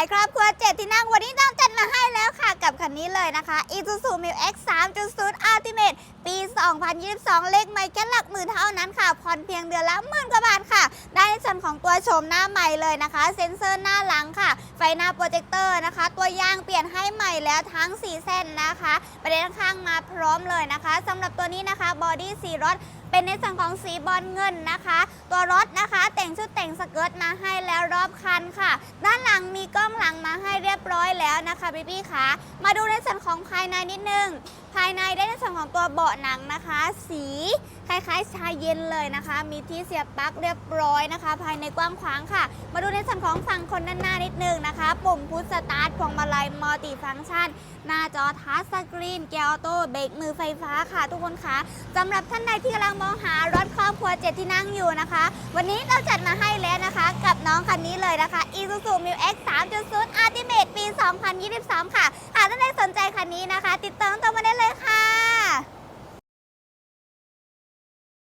ายครอบครัวเจ็ดที่นั่งวันนี้ต้องจัดมาให้แล้วค่ะ กับคันนี้เลยนะคะ Isuzu m i l X 3.0 Ultimate ปี 2022 เลขไม่แค่หลักหมื่นเท่านั้นค่ะ ผ่อนเพียงเดือนละหมื่นกว่าบาทค่ะ ได้ในส่วนของตัวโฉมหน้าใหม่เลยนะคะ เซ็นเซอร์หน้าหลังค่ะ ไฟหน้าโปรเจคเตอร์นะคะ ตัวยางเปลี่ยนให้ใหม่แล้วทั้ง 4 เส้นนะคะ ประเด็นข้างมาพร้อมเลยนะคะสำหรับตัวนี้นะคะบอดี้สีรถเป็นในส่วนของสีบอลเงินนะคะ ตัวรถนะคะ แต่งชุดแต่งสเกิร์ตมาให้แล้วรอบคันค่ะ ด้านหลังมีกล้องหลังมาให้เรียบร้อยแล้วนะคะพี่พี่คะมาดูในส่วนของภายในนิดนึง ภายในได้ในส่วนของตัวเบาะหนังนะคะ สีคล้ายๆชาเย็นเลยนะคะ มีที่เสียบปลั๊กเรียบร้อยนะคะ ภายในกว้างขวางค่ะ มาดูในส่วนของฝั่งคนด้านหน้านิดนึงนะคะ ปุ่มพุชสตาร์ทพวงมาลัยมัลติฟังก์ชัน หน้าจอทัชสกรีน เกียร์ออโต้เบรกมือไฟฟ้าค่ะ ทุกคนคะสำหรับท่านใดที่กำลังมองหา ครัวเจ็ดที่นั่งอยู่นะคะ วันนี้เราจัดมาให้แล้วนะคะ กับน้องคันนี้เลยนะคะ Isuzu m i l X 3.0 Ultimate ปี 2023 ค่ะ หากท่านใดสนใจคันนี้นะคะ ติดต่อต